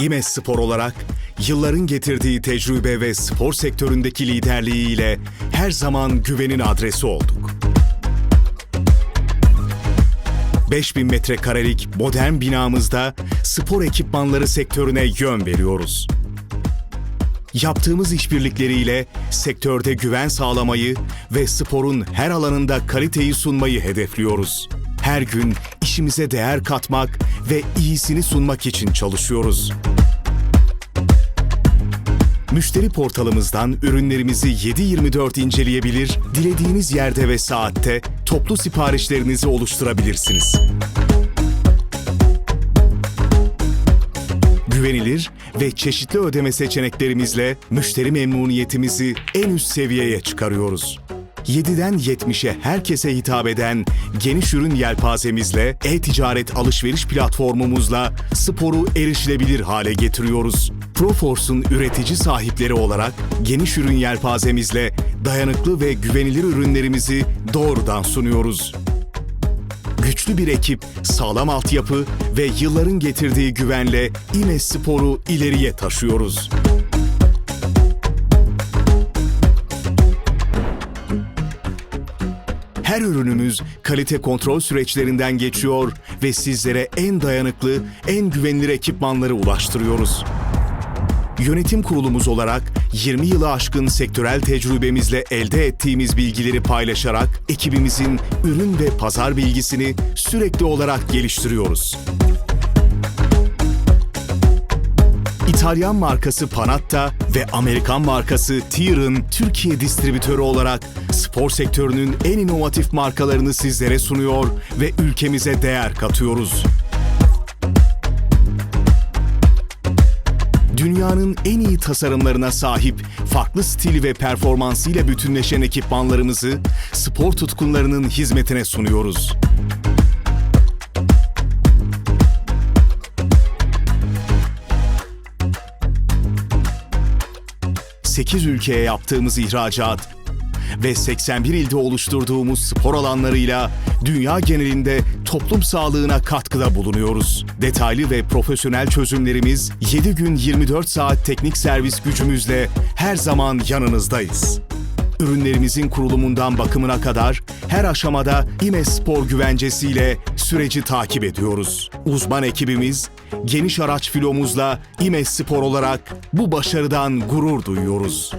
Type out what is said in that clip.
İmes Spor olarak yılların getirdiği tecrübe ve spor sektöründeki liderliğiyle her zaman güvenin adresi olduk. 5000 metrekarelik modern binamızda spor ekipmanları sektörüne yön veriyoruz. Yaptığımız işbirlikleriyle sektörde güven sağlamayı ve sporun her alanında kaliteyi sunmayı hedefliyoruz. Her gün işimize değer katmak ve iyisini sunmak için çalışıyoruz. Müşteri portalımızdan ürünlerimizi 7/24 inceleyebilir, dilediğiniz yerde ve saatte toplu siparişlerinizi oluşturabilirsiniz. Güvenilir ve çeşitli ödeme seçeneklerimizle müşteri memnuniyetimizi en üst seviyeye çıkarıyoruz. 7'den 70'e herkese hitap eden geniş ürün yelpazemizle e-ticaret alışveriş platformumuzla sporu erişilebilir hale getiriyoruz. Proforce'un üretici sahipleri olarak geniş ürün yelpazemizle dayanıklı ve güvenilir ürünlerimizi doğrudan sunuyoruz güçlü bir ekip, sağlam altyapı ve yılların getirdiği güvenle İmes Spor'u ileriye taşıyoruz. Her ürünümüz kalite kontrol süreçlerinden geçiyor ve sizlere en dayanıklı, en güvenilir ekipmanları ulaştırıyoruz. Yönetim kurulumuz olarak 20 yılı aşkın sektörel tecrübemizle elde ettiğimiz bilgileri paylaşarak ekibimizin ürün ve pazar bilgisini sürekli olarak geliştiriyoruz. İtalyan markası Panatta ve Amerikan markası Tyrrell'ın Türkiye distribütörü olarak spor sektörünün en inovatif markalarını sizlere sunuyor ve ülkemize değer katıyoruz. dünyanın en iyi tasarımlarına sahip, farklı stil ve performansıyla bütünleşen ekipmanlarımızı spor tutkunlarının hizmetine sunuyoruz. ...8 ülkeye yaptığımız ihracat ve 81 ilde oluşturduğumuz spor alanlarıyla dünya genelinde toplum sağlığına katkıda bulunuyoruz. Detaylı ve profesyonel çözümlerimiz 7 gün 24 saat teknik servis gücümüzle her zaman yanınızdayız. Ürünlerimizin kurulumundan bakımına kadar her aşamada İMES Spor güvencesiyle süreci takip ediyoruz. Uzman ekibimiz geniş araç filomuzla İMES Spor olarak bu başarıdan gurur duyuyoruz.